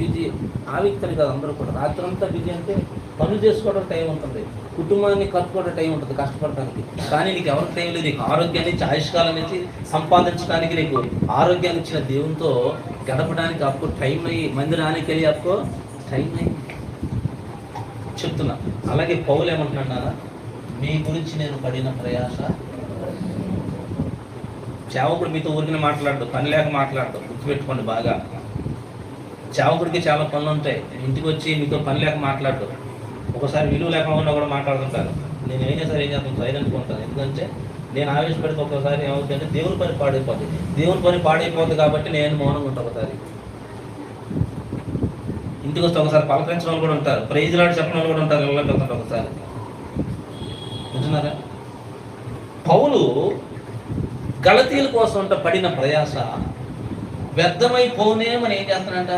Busy ఆవిక్తలు వ్యక్తులు కాదు అందరూ కూడా. రాత్రి అంతా బిజీ అంటే పనులు చేసుకోవడం టైం ఉంటుంది. కుటుంబాన్ని కట్టుకోవడం టైం ఉంటుంది కష్టపడడానికి కానీ నీకు ఎవరికి టైం లేదు. నీకు ఆరోగ్యాన్ని ఇచ్చి ఆయుష్కాలం ఇచ్చి సంపాదించడానికి నీకు ఆరోగ్యాన్ని ఇచ్చిన దేవునితో గడపడానికి అప్పు టైం అయ్యి మందిరానికి వెళ్ళి అప్పు టైం అయ్యి చెప్తున్నా. అలాగే పౌలు ఏమంటున్నాడా మీ గురించి నేను పడిన ప్రయాస సేవకుడు మీతో ఊరికిన మాట్లాడు పని లేక మాట్లాడదు. గుర్తుపెట్టుకోండి బాగా. సేవకుడికి చాలా పనులు ఉంటాయి ఇంటికి వచ్చి మీతో పని లేక మాట్లాడదు. ఒకసారి విలువ లేకుండా కూడా మాట్లాడుతుంటారు. నేను అయినా సరే ఏం చేస్తాను? సైలెంట్గా ఉంటాను. ఎందుకంటే నేను ఆవేశపడితే ఒకసారి ఏమవుతుందంటే దేవుని పని పాడైపోతుంది దేవుని పని పాడైపోతుంది కాబట్టి నేను మౌనంగా ఉంటాను ఒకసారి. ఇంటికి వస్తే ఒకసారి పలకరించిన వాళ్ళు కూడా ఉంటారు. ప్రైజ్ లాంటి చెప్పిన వాళ్ళు కూడా ఉంటారు. ఇళ్ళకి వెళ్తుంటారు ఒకసారి. వింటున్నారా? పౌలు గలతీల కోసం అంట పడిన ప్రయాస వ్యర్థమైపోనేమని ఏం చేస్తానంట